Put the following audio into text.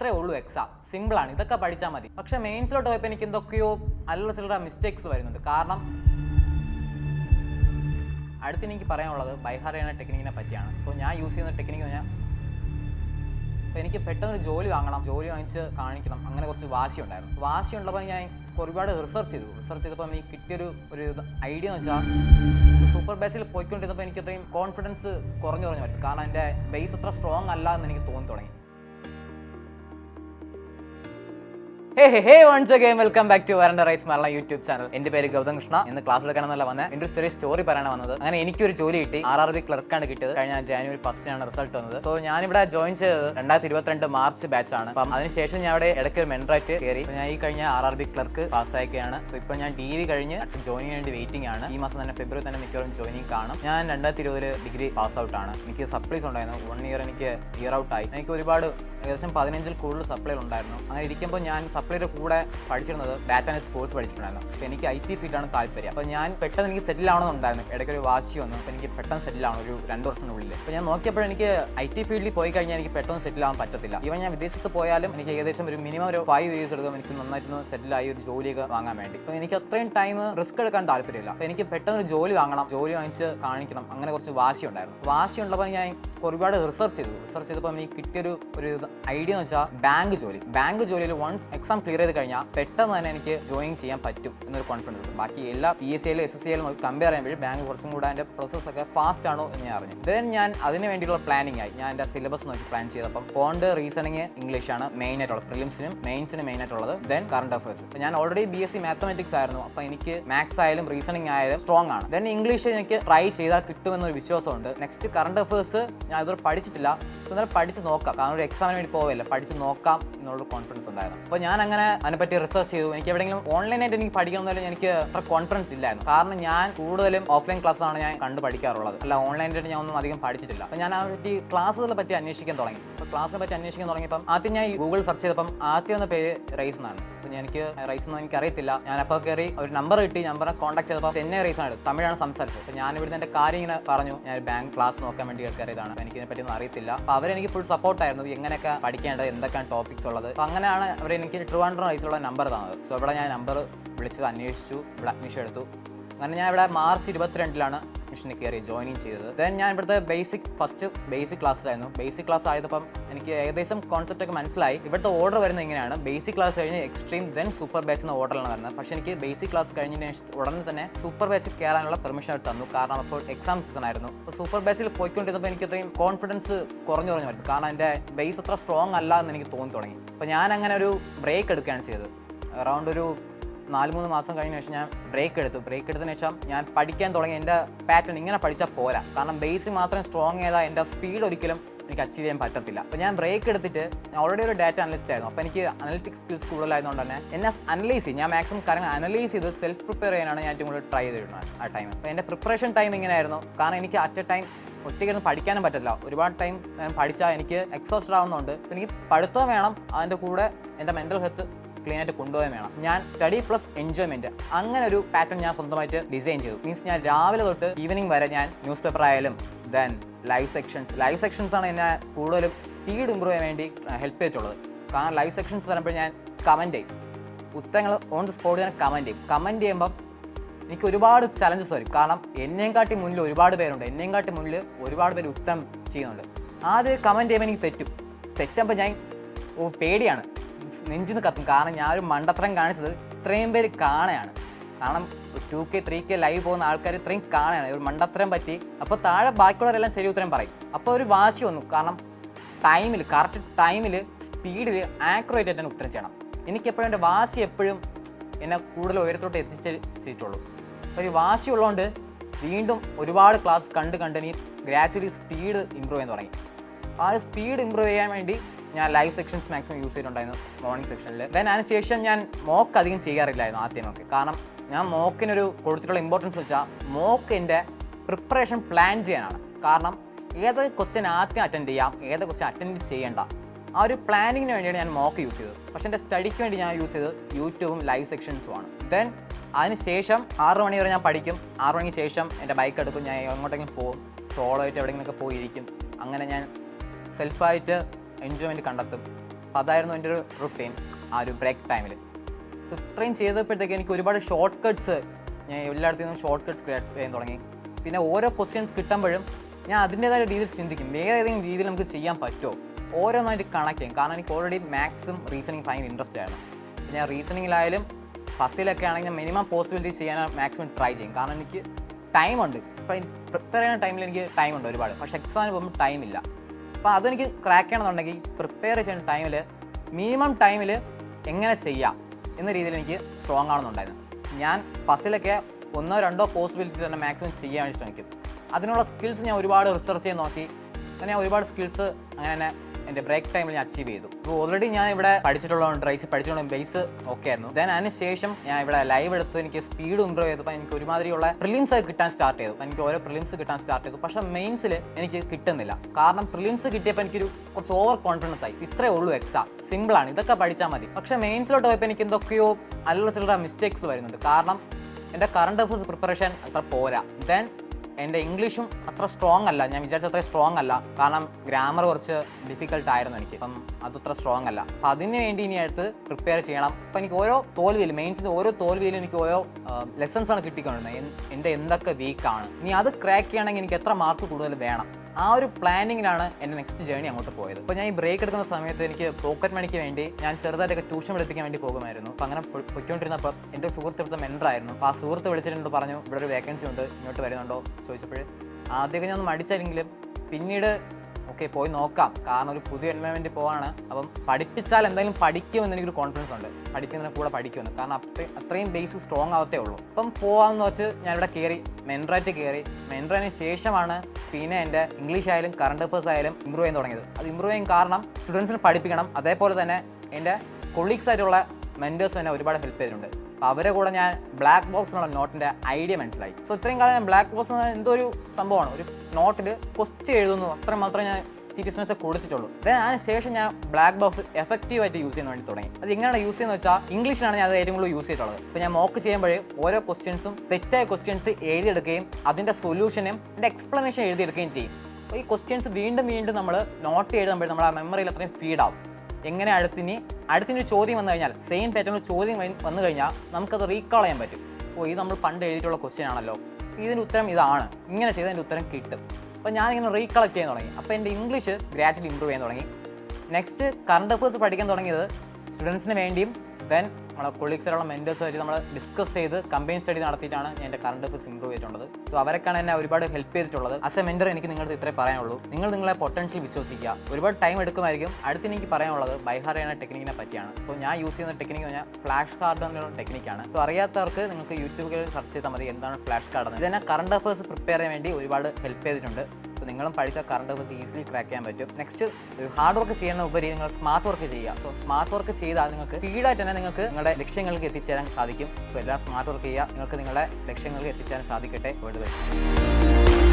ഇത്രേ ഉള്ളൂ എക്സാം സിമ്പിളാണ് ഇതൊക്കെ പഠിച്ചാൽ മതി. പക്ഷെ മെയിൻസിലോട്ട് പോയപ്പോൾ എനിക്ക് എന്തൊക്കെയോ അല്ല ചില്ലറ മിസ്റ്റേക്സ് വരുന്നുണ്ട്. കാരണം അടുത്ത് എനിക്ക് പറയാനുള്ളത് ബൈഹാർ ചെയ്യുന്ന ടെക്നിക്കിനെ പറ്റിയാണ്. സോ ഞാൻ യൂസ് ചെയ്യുന്ന ടെക്നിക്ക് ഞാൻ അപ്പോൾ എനിക്ക് പെട്ടെന്ന് ഒരു ജോലി വാങ്ങണം. ജോലി വാങ്ങിച്ച് കാണിക്കണം. അങ്ങനെ കുറച്ച് വാശി ഉണ്ടായിരുന്നു. വാശി ഉള്ളപ്പോൾ ഞാൻ ഒരുപാട് റിസർച്ച് ചെയ്തു. റിസർച്ച് ചെയ്തപ്പോൾ എനിക്ക് കിട്ടിയൊരു ഒരു ഐഡിയ എന്ന് വെച്ചാൽ സൂപ്പർ ബേസിൽ പോയിക്കൊണ്ടിരുന്നപ്പോൾ എനിക്ക് അത്രയും കോൺഫിഡൻസ് കുറഞ്ഞു കുറഞ്ഞു പറ്റും. കാരണം എന്റെ ബേസ് അത്ര സ്ട്രോങ് അല്ല എന്ന് എനിക്ക് തോന്നി തുടങ്ങി. Hey once again welcome back to വരണ്ട റൈറ്റ്സ് മലയാള യൂട്യൂബ് ചാനൽ എന്റെ പേര് ഗൗതം കൃഷ്ണ. ഇന്ന് ക്ലാസ് എടുക്കാനെന്നല്ല വന്നത് എന്റെ ഒരു ചെറിയ സ്റ്റോറി പറയാനാണ് വന്നത്. അങ്ങനെ എനിക്കൊരു ജോലി കിട്ടി. ആർ ആർ ബി ക്ലർക്കാണ് കിട്ടിയത്. കഴിഞ്ഞ ജാനുവരി ഫസ്റ്റിനാണ് റിസൾട്ട് വന്നത്. സോ ഞാനിവിടെ ജോയിൻ ചെയ്തത് രണ്ടായിരത്തി ഇരുപത്തിരണ്ട് മാർച്ച് ബാച്ച് ആണ്. അപ്പം അതിനുശേഷം ഞാൻ അവിടെ ഇടയ്ക്ക് ഒരു മെൻഡറായിട്ട് കയറി. ഞാൻ ഈ കഴിഞ്ഞ ആർ ആർ ബി ക്ലർക്ക് പാസ്സാക്കുകയാണ് സോ ഇപ്പൊ ഞാൻ ഡി വി കഴിഞ്ഞ് ജോയിനിങ് വേണ്ടി വെയിറ്റിംഗ് ആണ്. ഈ മാസം തന്നെ ഫെബ്രുവരി തന്നെ മിക്കവാറും ജോയിനിങ് കാണും. ഞാൻ രണ്ടായിരത്തി ഇരുപതിൽ ഡിഗ്രി പാസ് ഔട്ട് ആണ്. എനിക്ക് സപ്ലീസ് ഉണ്ടായിരുന്നു. വൺ ഇയർ എനിക്ക് ഇയർ ഔട്ട് ആയി. എനിക്ക് ഒരുപാട് ഏകദേശം പതിനഞ്ചിൽ കൂടുതൽ സപ്ലൈ ഉണ്ടായിരുന്നു. അങ്ങനെ ഇരിക്കുമ്പോൾ ഞാൻ സപ്ലൈയുടെ കൂടെ പഠിച്ചിരുന്നത് ഡാറ്റ ആൻഡ് സ്പോർട്സ് പഠിച്ചിട്ടുണ്ടായിരുന്നു. അപ്പോൾ എനിക്ക് ഐ ടി ഫീൽഡാണ് താല്പര്യം. അപ്പോൾ ഞാൻ പെട്ടെന്ന് എനിക്ക് സെറ്റിൽ ആവണമെന്നുണ്ടായിരുന്നു. ഇടയ്ക്ക് ഒരു വാശി വന്നു. അപ്പോൾ എനിക്ക് പെട്ടെന്ന് സെറ്റിൽ ആവണം ഒരു രണ്ട് വർഷത്തിനുള്ളിൽ അപ്പോൾ ഞാൻ നോക്കിയപ്പോൾ എനിക്ക് ഐ ടി ഫീൽഡിൽ പോയി കഴിഞ്ഞാൽ എനിക്ക് പെട്ടെന്ന് സെറ്റിൽ ആവാൻ പറ്റത്തില്ല. ഇവ ഞാൻ വിദേശത്ത് പോയാലും എനിക്ക് ഏകദേശം ഒരു മിനിമം ഒരു ഫൈവ് ഇയേഴ്സ് എടുക്കും. എനിക്ക് നന്നായിട്ടൊന്ന് സെറ്റിൽ ആയി ഒരു ജോലിയൊക്കെ വാങ്ങാൻ വേണ്ടി. അപ്പോൾ എനിക്ക് അത്രയും ടൈം റിസ്ക് എടുക്കാൻ താല്പര്യമില്ല. അപ്പോൾ എനിക്ക് പെട്ടെന്ന് ഒരു ജോലി വാങ്ങണം. ജോലി വാങ്ങിച്ച് കാണിക്കണം. അങ്ങനെ കുറച്ച് വാശി ഉണ്ടായിരുന്നു. വാശി ഉള്ളപ്പോൾ ഞാൻ ഒരുപാട് റിസർച്ച് ചെയ്തു. റിസർച്ച് ചെയ്തപ്പോൾ എനിക്ക് കിട്ടിയൊരു ഒരു ഐഡിയ എന്ന് വെച്ചാൽ ബാങ്ക് ജോലി. ബാങ്ക് ജോലിയിൽ വൺസ് എക്സാം ക്ലിയർ ചെയ്ത് കഴിഞ്ഞാൽ പെട്ടെന്ന് തന്നെ എനിക്ക് ജോയിൻ ചെയ്യാൻ പറ്റും എന്നൊരു കോൺഫിഡൻസ് ഉണ്ട്. ബാക്കി എല്ലാ പി എസ് സിയിലും എസ് എസ് സിയിലും കമ്പയർ ചെയ്യുമ്പോൾ ബാങ്ക് കുറച്ചും കൂടെ അതിന്റെ പ്രോസസ് ഒക്കെ ഫാസ്റ്റ് ആണോ എന്ന് ഞാൻ അറിഞ്ഞു. ദെൻ ഞാൻ അതിന് വേണ്ടിയുള്ള പ്ലാനിങ് ആയി. ഞാൻ എന്റെ സിലബസ് നോക്കി പ്ലാൻ ചെയ്തപ്പം പോണ്ട് റീസണിങ് ഇംഗ്ലീഷ് ആണ് മെയിൻ ആയിട്ടുള്ളത്. പ്രിലിംസിനും മെയിൻസിനും മെയിൻ ആയിട്ടുള്ളത്. ദെൻ കറണ്ട് അഫയേഴ്സ് ഞാൻ already B S C mathematics ആയിരുന്നു. അപ്പോൾ എനിക്ക് മാത്സ് ആയാലും റീസണിങ് ആയാലും സ്ട്രോങ് ആണ്. ദെൻ ഇംഗ്ലീഷ് എനിക്ക് ട്രൈ ചെയ്താൽ കിട്ടുമെന്നൊരു വിശ്വാസമുണ്ട്. നെക്സ്റ്റ് കറണ്ട് അഫയേഴ്സ് ഞാൻ ഇതുവരെ പഠിച്ചിട്ടില്ല. സോ എന്നാലും പഠിച്ച് നോക്കാം. കാരണം ഒരു എക്സാമിന് വേണ്ടി പോവില്ല? പഠിച്ച് നോക്കാം എന്നുള്ള കോൺഫിഡൻസ് ഉണ്ടായിരുന്നു. അപ്പോൾ ഞാൻ അങ്ങനെ അതിനെപ്പറ്റി റിസർച്ച് ചെയ്തു. എനിക്ക് എവിടെയെങ്കിലും ഓൺലൈനായിട്ട് എനിക്ക് പഠിക്കണമെന്നാലും എനിക്ക് അത്ര കോൺഫിഡൻസ് ഇല്ലായിരുന്നു. കാരണം ഞാൻ കൂടുതലും ഓഫ്ലൈൻ ക്ലാസ് ആണ് ഞാൻ കണ്ട് പഠിക്കാറുള്ളത്. അല്ല ഓൺലൈനായിട്ട് ഞാൻ ഒന്നും അധികം പഠിച്ചിട്ടില്ല. അപ്പോൾ ഞാൻ ആ പറ്റി ക്ലാസ്സുകളെ പറ്റി അന്വേഷിക്കാൻ തുടങ്ങി. അപ്പോൾ ക്ലാസ്സിനെ പറ്റി അന്വേഷിക്കാൻ തുടങ്ങിയപ്പം ആദ്യം ഞാൻ ഗൂഗിൾ സെർച്ച് ചെയ്തപ്പം ആദ്യം എന്ന പേര് റൈസ് എന്നാണ്. എനിക്ക് റൈസ് ഒന്നും എനിക്ക് അറിയത്തില്ല. ഞാൻ അപ്പോൾ കയറി ഒരു നമ്പർ കിട്ടി. നമ്പറെ കോൺടാക്ട് ചെയ്തപ്പോൾ ചെന്നൈ റൈസ് ആണ് തമിഴാണ് സംസാരിച്ചത്. അപ്പോൾ ഞാൻ എന്റെ കാര്യം ഇങ്ങനെ പറഞ്ഞു. ഞാൻ ബാങ്ക് ക്ലാസ് നോക്കാൻ വേണ്ടി കയറിയതാണ്. എനിക്ക് ഇതിനെപ്പറ്റി ഒന്നും അറിയത്തില്ല. അപ്പോൾ അവരെനിക്ക് ഫുൾ സപ്പോർട്ടായിരുന്നു എങ്ങനെയൊക്കെ പഠിക്കേണ്ടത്? എന്തൊക്കെയാണ് ടോപ്പിക്സ് ഉള്ളത്? അപ്പോൾ അങ്ങനെയാണ് അവർ എനിക്ക് ട്രിവാൻഡ്രം റൈസിലുള്ള നമ്പർ തന്നത്. സോ ഇവിടെ ഞാൻ നമ്പർ വിളിച്ചത് അന്വേഷിച്ചു. ഇവിടെ അഡ്മിഷൻ എടുത്തു. അങ്ങനെ ഞാൻ ഇവിടെ മാർച്ച് ഇരുപത്തിരണ്ടിലാണ് മിഷനിൽ കയറി ജോയിനിങ് ചെയ്തത്. ദെൻ ഞാൻ ഇവിടുത്തെ ബേസിക് ഫസ്റ്റ് ബേസിക് ക്ലാസ് ആയിരുന്നു. ബേസിക് ക്ലാസ് ആയതപ്പം എനിക്ക് ഏകദേശം കോൺസെപ്റ്റ് ഒക്കെ മനസ്സിലായി. ഇവിടുത്തെ ഓർഡർ വരുന്നത് എങ്ങനെയാണ് ബേസിക് ക്ലാസ് കഴിഞ്ഞ് എക്സ്ട്രീം ദെൻ സൂപ്പർ ബാച്ച് എന്ന ഓർഡറാണ് വരുന്നത്. പക്ഷേ എനിക്ക് ബേസിക് ക്ലാസ് കഴിഞ്ഞതിന് ഉടനെ തന്നെ സൂപ്പർ ബാച്ചിൽ കയറാനുള്ള പെർമിഷൻ തന്നു. കാരണം അപ്പോൾ എക്സാം സീസൺ ആയിരുന്നു. അപ്പോൾ സൂപ്പർ ബാച്ചിൽ പോയിക്കൊണ്ടിരുന്നപ്പോൾ എനിക്ക് അത്രയും കോൺഫിഡൻസ് കുറഞ്ഞു കുറഞ്ഞു വരുന്നു. കാരണം എന്റെ ബേസ് അത്ര സ്ട്രോങ് അല്ല എന്ന് എനിക്ക് തോന്നി തുടങ്ങി. അപ്പോൾ ഞാൻ അങ്ങനെ ഒരു ബ്രേക്ക് എടുക്കുകയാണ് ചെയ്തത്. അറൗണ്ട് ഒരു നാല് മൂന്ന് മാസം കഴിഞ്ഞ ശേഷം ഞാൻ ബ്രേക്ക് എടുത്തു. ബ്രേക്ക് എടുത്തതിന് ശേഷം ഞാൻ പഠിക്കാൻ തുടങ്ങി. എന്റെ പാറ്റേൺ ഇങ്ങനെ പഠിച്ചാൽ പോരാ. കാരണം ബേസ് മാത്രം സ്ട്രോങ് ചെയ്താൽ എന്റെ സ്പീഡ് ഒരിക്കലും എനിക്ക് അച്ചീവ് ചെയ്യാൻ പറ്റത്തില്ല. അപ്പോൾ ഞാൻ ബ്രേക്ക് എടുത്തിട്ട് ഞാൻ ഓൾറെഡി ഒരു ഡാറ്റ അനലിസ്റ്റ് ആയിരുന്നു. അപ്പോൾ എനിക്ക് അനലിറ്റിക് സ്കിൽസ് കൂടുതലായതുകൊണ്ട് തന്നെ എന്നെ അനലൈസ് ചെയ്യും ഞാൻ മാക്സിമം കാര്യങ്ങൾ അനലൈസ് ചെയ്ത് സെൽഫ് പ്രിപ്പയർ ചെയ്യാനാണ് ഞാൻ ഏറ്റവും കൂടുതൽ ട്രൈ ചെയ്തിരുന്നത് ആ ടൈം അപ്പോൾ എന്റെ പ്രിപ്പറേഷൻ ടൈം ഇങ്ങനെയായിരുന്നു. കാരണം എനിക്ക് അറ്റ് എ ടൈം ഒറ്റയ്ക്കിരുന്ന് പഠിക്കാനും പറ്റില്ല ഒരുപാട് ടൈം ഞാൻ പഠിച്ചാൽ എനിക്ക് എക്സോസ്റ്റഡ് ആവുന്നുണ്ട് എനിക്ക് പഠിത്തം വേണം. അതിന്റെ കൂടെ എന്റെ മെന്റൽ ഹെൽത്ത് ക്ലീൻ ആയിട്ട് കൊണ്ടുപോകാൻ വേണം. ഞാൻ സ്റ്റഡി പ്ലസ് എൻജോയ്മെന്റ് അങ്ങനെ ഒരു പാറ്റേൺ ഞാൻ സ്വന്തമായിട്ട് ഡിസൈൻ ചെയ്തു. മീൻസ് ഞാൻ രാവിലെ തൊട്ട് ഈവനിങ് വരെ ഞാൻ ന്യൂസ് പേപ്പർ ആയാലും then live sessions live sessions ആണ് എന്നെ കൂടുതലും സ്പീഡ് ഇമ്പ്രൂവ് ചെയ്യാൻ വേണ്ടി ഹെൽപ്പ് ചെയ്തിട്ടുള്ളത്. കാരണം ലൈവ് സെക്ഷൻസ് പറയുമ്പോൾ ഞാൻ കമന്റ് ചെയ്യും. ഉത്തരങ്ങൾ ഓൺ ദി സ്പോട്ട് ഞാൻ കമന്റ് ചെയ്യും. കമന്റ് ചെയ്യുമ്പം എനിക്ക് ഒരുപാട് ചലഞ്ചസ് വരും. കാരണം എന്നെയും കാട്ടി മുന്നിൽ ഒരുപാട് പേരുണ്ട്. എന്നെയും കാട്ടി മുന്നിൽ ഒരുപാട് പേര് ഉത്തരം ചെയ്യുന്നുണ്ട്. ആദ്യം കമന്റ് ചെയ്യുമ്പോൾ എനിക്ക് തെറ്റും. തെറ്റുമ്പോൾ ഞാൻ ഓ പേടിയാണ്. നെഞ്ചിന്ന് കത്തും. കാരണം ഞാൻ ഒരു മണ്ടത്തരം കാണിച്ചത് ഇത്രയും പേര് കാണയാണ്. കാരണം two K three K live പോകുന്ന ആൾക്കാർ ഇത്രയും കാണയാണ്. ഒരു മണ്ടത്തരം പറ്റി. അപ്പോൾ താഴെ ബാക്കിയുള്ളവരെല്ലാം ശരി ഉത്തരം പറയും. അപ്പോൾ ഒരു വാശി വന്നു. കാരണം ടൈമിൽ കറക്റ്റ് ടൈമിൽ സ്പീഡിൽ ആക്യുറേറ്റ് ആയിട്ട് ഉത്തരം ചെയ്യണം. എനിക്കെപ്പോഴും എന്റെ വാശി എപ്പോഴും എന്നെ കൂടുതൽ ഉയരത്തോട്ട് എത്തിച്ച് ചെയ്തിട്ടുള്ളൂ ഈ വാശി ഉള്ളതുകൊണ്ട് വീണ്ടും ഒരുപാട് ക്ലാസ് കണ്ട് കണ്ട് എനിക്ക് ഗ്രാജുവലി സ്പീഡ് ഇമ്പ്രൂവ് ചെയ്യാൻ തുടങ്ങി. ആ ഒരു സ്പീഡ് ഇമ്പ്രൂവ് ചെയ്യാൻ വേണ്ടി ഞാൻ ലൈവ് സെക്ഷൻസ് മാക്സിമം യൂസ് ചെയ്തിട്ടുണ്ടായിരുന്നു മോർണിംഗ് സെക്ഷനിൽ ദെൻ അതിന് ശേഷം ഞാൻ മോക്ക് അധികം ചെയ്യാറില്ലായിരുന്നു ആദ്യമൊക്കെ. കാരണം ഞാൻ മോക്കിനൊരു കൊടുത്തിട്ടുള്ള ഇമ്പോർട്ടൻസ് വെച്ചാൽ മോക്കിന്റെ പ്രിപ്പറേഷൻ പ്ലാൻ ചെയ്യാനാണ്. കാരണം ഏത് ക്വസ്റ്റ്യൻ ആദ്യം അറ്റൻഡ് ചെയ്യാം ഏത് ക്വസ്റ്റ്യൻ അറ്റൻഡ് ചെയ്യേണ്ട. ആ ഒരു പ്ലാനിങ്ങിന് വേണ്ടിയാണ് ഞാൻ മോക്ക് യൂസ് ചെയ്തത്. പക്ഷേ എന്റെ സ്റ്റഡിക്ക് വേണ്ടി ഞാൻ യൂസ് ചെയ്തത് യൂട്യൂബും ലൈവ് സെക്ഷൻസും ആണ്. ദെൻ അതിന് ശേഷം ആറ് മണി വരെ ഞാൻ പഠിക്കും. ആറ് മണിക്ക് ശേഷം എന്റെ ബൈക്ക് എടുക്കും. ഞാൻ എങ്ങോട്ടെങ്കിലും പോകും. സോളോ ആയിട്ട് എവിടെയെങ്കിലുമൊക്കെ പോയിരിക്കും. അങ്ങനെ ഞാൻ സെൽഫായിട്ട് എൻജോയ്മെന്റ് കണ്ടെത്തും. അപ്പോൾ അതായിരുന്നു എന്റെ ഒരു റുട്ടീൻ ആ ഒരു ബ്രേക്ക് ടൈമിൽ സോ ഇത്രയും ചെയ്തപ്പോഴത്തേക്ക് എനിക്ക് ഒരുപാട് ഷോർട്ട് കട്ട്സ് ഞാൻ എല്ലായിടത്തു നിന്നും ഷോർട്ട് കട്ട്സ് ക്രിയേറ്റ് ചെയ്യാൻ തുടങ്ങി. പിന്നെ ഓരോ ക്വസ്റ്റ്യൻസ് കിട്ടുമ്പോഴും ഞാൻ അതിന്റേതായ രീതിയിൽ ചിന്തിക്കും. വേറെ ഏതെങ്കിലും രീതിയിൽ നമുക്ക് ചെയ്യാൻ പറ്റുമോ? ഓരോന്നായിട്ട് കണക്ട് ചെയ്യും. കാരണം എനിക്ക് ഓൾറെഡി മാത്സും റീസണിങ് ഭയങ്കര ഇൻട്രസ്റ്റ് ആയിരുന്നു ഞാൻ റീസണിങ്ങിലായാലും ഫസ്റ്റിലൊക്കെ ആണെങ്കിൽ മിനിമം പോസിബിലിറ്റി ചെയ്യാൻ മാക്സിമം ട്രൈ ചെയ്യും. കാരണം എനിക്ക് ടൈമുണ്ട് ഇപ്പം പ്രിപ്പയർ ചെയ്യുന്ന ടൈമിൽ എനിക്ക് ടൈമുണ്ട് ഒരുപാട്. പക്ഷേ എക്സാമിന് പോകുമ്പോൾ ടൈമില്ല അപ്പോൾ അതെനിക്ക് ക്രാക്ക് ചെയ്യണമെന്നുണ്ടെങ്കിൽ പ്രിപ്പയർ ചെയ്യുന്ന ടൈമിൽ മിനിമം ടൈമിൽ എങ്ങനെ ചെയ്യാം എന്ന രീതിയിൽ എനിക്ക് സ്ട്രോങ് ആണെന്നുണ്ടായിരുന്നു. ഞാൻ പസിലൊക്കെ ഒന്നോ രണ്ടോ പോസിബിലിറ്റി തന്നെ മാക്സിമം ചെയ്യാൻ വേണ്ടി ശ്രമിക്കും. അതിനുള്ള സ്കിൽസ് ഞാൻ ഒരുപാട് റിസർച്ച് ചെയ്ത് നോക്കി. അങ്ങനെ ഞാൻ ഒരുപാട് സ്കിൽസ് അങ്ങനെ തന്നെ എന്റെ ബ്രേക്ക് ടൈമിൽ ഞാൻ അച്ചീവ് ചെയ്തു. ഓൾറെഡി ഞാൻ ഇവിടെ പഠിച്ചിട്ടുള്ളതുകൊണ്ട് റൈസ് പഠിച്ചിട്ടുള്ള ബേസ് ഓക്കെ ആയിരുന്നു. ദെൻ അതിന് ശേഷം ഞാൻ ഇവിടെ ലൈവ് എടുത്ത്. എനിക്ക് സ്പീഡ് ഇമ്പ്രൂവ് ചെയ്തപ്പോൾ എനിക്ക് ഒരുമാതിരിയുള്ള പ്രിലിംസ് ഒക്കെ കിട്ടാൻ സ്റ്റാർട്ട് ചെയ്തു. എനിക്ക് ഓരോ പ്രിലിംസ് കിട്ടാൻ സ്റ്റാർട്ട് ചെയ്തു. പക്ഷേ മെയിൻസിൽ എനിക്ക് കിട്ടുന്നില്ല. കാരണം പ്രിലിംസ് കിട്ടിയപ്പോൾ എനിക്കൊരു കുറച്ച് ഓവർ കോൺഫിഡൻസ് ആയി. ഇത്രേ ഉള്ളൂ എക്സാം സിമ്പിളാണ് ഇതൊക്കെ പഠിച്ചാൽ മതി. പക്ഷേ മെയിൻസിലോട്ട് പോയപ്പോൾ എനിക്ക് എന്തൊക്കെയോ അല്ല ചില മിസ്റ്റേക്സ് വരുന്നുണ്ട്. കാരണം എന്റെ കറണ്ട് അഫേഴ്സ് പ്രിപ്പറേഷൻ അത്ര പോരാ. ദെൻ എന്റെ ഇംഗ്ലീഷും അത്ര സ്ട്രോങ് അല്ല. ഞാൻ വിചാരിച്ച അത്ര സ്ട്രോങ് അല്ല. കാരണം ഗ്രാമർ കുറച്ച് ഡിഫിക്കൽട്ട് ആയിരുന്നു എനിക്ക്. അപ്പം അതത്ര സ്ട്രോങ് അല്ല. അപ്പം അതിന് വേണ്ടി ഇനി അടുത്ത് പ്രിപ്പയർ ചെയ്യണം. അപ്പം എനിക്ക് ഓരോ തോൽവിയിലും മെയിൻസിന്റെ ഓരോ തോൽവിയിലും എനിക്ക് ഓരോ ലെസൺസ് ആണ് കിട്ടിക്കൊണ്ടിരുന്നത്. എൻ- എന്റെ എന്തൊക്കെ വീക്കാണ് ഇനി അത് ക്രാക്ക് ചെയ്യണമെങ്കിൽ എനിക്ക് എത്ര മാർക്ക് കൂടുതൽ വേണം? ആ ഒരു പ്ലാനിങ്ങിലാണ് എന്റെ നെക്സ്റ്റ് ജേണി അങ്ങോട്ട് പോയത്. അപ്പോൾ ഞാൻ ഈ ബ്രേക്ക് എടുക്കുന്ന സമയത്ത് എനിക്ക് പോക്കറ്റ് മണിക്ക് വേണ്ടി ഞാൻ ചെറുതായിട്ടൊക്കെ ട്യൂഷൻ പഠിപ്പിക്കാൻ വേണ്ടി പോകുമായിരുന്നു. അപ്പോൾ അങ്ങനെ പൊയ്ക്കൊണ്ടിരുന്നപ്പോൾ എന്റെ സുഹൃത്ത് ഇവിടുത്തെ മെന്ററായിരുന്നു അപ്പോൾ ആ സുഹൃത്ത് വിളിച്ചിട്ടുണ്ട് പറഞ്ഞു ഇവിടെ ഒരു വേക്കൻസി ഉണ്ട് ഇങ്ങോട്ട് വരുന്നുണ്ടോ? ചോദിച്ചപ്പോൾ ആദ്യമൊക്കെ ഞാൻ ഒന്ന് മടിച്ചാലെങ്കിലും പിന്നീട് ഓക്കെ പോയി നോക്കാം. കാരണം ഒരു പുതിയ എൻവയോൺമെന്റ് പോവാണ്. അപ്പം പഠിപ്പിച്ചാൽ എന്തായാലും പഠിക്കുമെന്ന് എനിക്കൊരു കോൺഫിഡൻസ് ഉണ്ട്. പഠിക്കുന്നതിന് കൂടെ പഠിക്കുമെന്ന്. കാരണം അത്രയും അത്രയും ബേസ് സ്ട്രോങ് ആവത്തേ ഉള്ളൂ. അപ്പം പോവാമെന്ന് വെച്ച് ഞാനിവിടെ കയറി മെൻറായിട്ട് കയറി മെന്റിന് ശേഷമാണ് പിന്നെ എന്റെ ഇംഗ്ലീഷ് ആയാലും കറണ്ട് അഫേഴ്സ് ആയാലും ഇമ്പ്രൂവ് ചെയ്യാൻ തുടങ്ങിയത്. അത് ഇമ്പ്രൂവ് ചെയ്യാൻ കാരണം സ്റ്റുഡൻസിന് പഠിപ്പിക്കണം. അതേപോലെ തന്നെ എന്റെ കൊളീഗ്സ് ആയിട്ടുള്ള മെന്റേഴ്സ് തന്നെ ഒരുപാട് ഹെൽപ്പ് ചെയ്തിട്ടുണ്ട്. അപ്പോൾ അവരെ കൂടെ ഞാൻ ബ്ലാക്ക് ബോക്സ് എന്നുള്ള നോട്ടിന്റെ ഐഡിയ മനസ്സിലായി. സോ ഇത്രയും കാലം ഞാൻ ബ്ലാക്ക് ബോക്സ് എന്ന് എന്തോ ഒരു സംഭവമാണ്. ഒരു നോട്ടിൽ ക്വസ്റ്റ്യൻ എഴുതുന്നു. അത്ര മാത്രമേ ഞാൻ സീരിയസ്നെസ് കൊടുത്തിട്ടുള്ളൂ. ദെൻ അതിന് ശേഷം ഞാൻ ബ്ലാക്ക് ബോക്സ് എഫക്റ്റീവ് ആയിട്ട് യൂസ് ചെയ്യാൻ വേണ്ടി തുടങ്ങി. അത് എങ്ങനെയാണ് യൂസ് ചെയ്യുന്നത് വെച്ചാൽ ഇംഗ്ലീഷിലാണ് ഞാൻ അത് ഏറ്റവും കൂടുതൽ യൂസ് ചെയ്തിട്ടുള്ളത്. അപ്പോൾ ഞാൻ മോക്ക് ചെയ്യുമ്പോൾ ഓരോ ക്വസ്റ്റ്യൻസും തെറ്റായ ക്വസ്റ്റ്യൻസ് എഴുതിയെടുക്കുകയും അതിന്റെ സൊല്യൂഷനും അതിന്റെ എക്സ്പ്ലനേഷൻ എഴുതിയെടുക്കുകയും ചെയ്യും. അപ്പോൾ ഈ ക്വസ്റ്റ്യൻസ് വീണ്ടും വീണ്ടും നമ്മൾ നോട്ട് എഴുതുമ്പോൾ നമ്മൾ ആ മെമ്മറിയിൽ അത്രയും ഫീഡ് ആവും. എങ്ങനെ അടുത്തിനി അടുത്തിന് ഒരു ചോദ്യം വന്നു കഴിഞ്ഞാൽ സെയിം പാറ്റേണിൽ ചോദ്യം വന്നു കഴിഞ്ഞാൽ നമുക്കത് റീകോൾ ചെയ്യാൻ പറ്റും. ഓ ഇത് നമ്മൾ പണ്ട് എഴുതിയിട്ടുള്ള ക്വസ്റ്റ്യൻ ആണല്ലോ. ഇതിന്റെ ഉത്തരം ഇതാണ്. ഇങ്ങനെ ചെയ്തതിന്റെ ഉത്തരം കിട്ടും. അപ്പോൾ ഞാനിങ്ങനെ റീകളക്ട് ചെയ്യാൻ തുടങ്ങി. അപ്പോൾ എന്റെ ഇംഗ്ലീഷ് ഗ്രാജുവലി ഇമ്പ്രൂവ് ചെയ്യാൻ തുടങ്ങി. നെക്സ്റ്റ് കറണ്ട് അഫേഴ്സ് പഠിക്കാൻ തുടങ്ങിയത് സ്റ്റുഡൻസിന് വേണ്ടിയും ദെൻ നമ്മളെ കൊളീഗ്സിലുള്ള മെന്റേഴ്സുമായിട്ട് നമ്മൾ ഡിസ്കസ് ചെയ്ത് കമ്പൈൻ സ്റ്റഡി നടത്തിയിട്ടാണ് ഞാൻ എന്റെ കറണ്ട് അഫേഴ്സ് ഇമ്പ്രൂവ് ചെയ്തിട്ടുള്ളത്. സോ അവരൊക്കെയാണ് എന്നെ ഒരുപാട് ഹെൽപ്പ് ചെയ്തിട്ടുള്ളത്. ആസ് എ മെന്റർ എനിക്ക് നിങ്ങളുടെ ഇത്രേ പറയാനുള്ളൂ. നിങ്ങൾ നിങ്ങളെ പൊട്ടൻഷ്യൽ വിശ്വസിക്കുക. ഒരുപാട് ടൈം എടുക്കുമായിരിക്കും. അടുത്ത് എനിക്ക് പറയാനുള്ളത് ബൈഹാർ ചെയ്യുന്ന ടെക്നിക്കിനെ പറ്റിയാണ്. സോ ഞാൻ യൂസ് ചെയ്യുന്ന ടെക്നിക്ക് പറഞ്ഞാൽ ഫ്ലാഷ് കാർഡ് എന്ന ടെക്നിക്കാണ് സോ അറിയാത്തവർക്ക് നിങ്ങൾക്ക് യൂട്യൂബിൽ സെർച്ച് ചെയ്താൽ മതി. എന്താണ് ഫ്ലാഷ് കാർഡ് എന്ന് ഇതെന്നെ കറണ്ട് അഫേഴ്സ് പ്രിപ്പയർ ചെയ്യാൻ വേണ്ടി ഒരുപാട് ഹെൽപ്പ് ചെയ്തിട്ടുണ്ട്. നിങ്ങളും പഠിച്ച കറണ്ട് അഫേഴ്സ് ഈസിലി ക്രാക്ക് ചെയ്യാൻ പറ്റും. നെക്സ്റ്റ് ഹാർഡ് വർക്ക് ചെയ്യുന്ന ഉപരി നിങ്ങൾ സ്മാർട്ട് വർക്ക് ചെയ്യുക. സോ സ്മാർട്ട് വർക്ക് ചെയ്താൽ നിങ്ങൾക്ക് സ്പീഡായിട്ട് തന്നെ നിങ്ങൾക്ക് നിങ്ങളുടെ ലക്ഷ്യങ്ങൾക്ക് എത്തിച്ചേരാൻ സാധിക്കും. സോ എല്ലാം സ്മാർട്ട് വർക്ക് ചെയ്യുക. നിങ്ങൾക്ക് നിങ്ങളുടെ ലക്ഷ്യങ്ങൾക്ക് എത്തിച്ചേരാൻ സാധിക്കട്ടെ. World best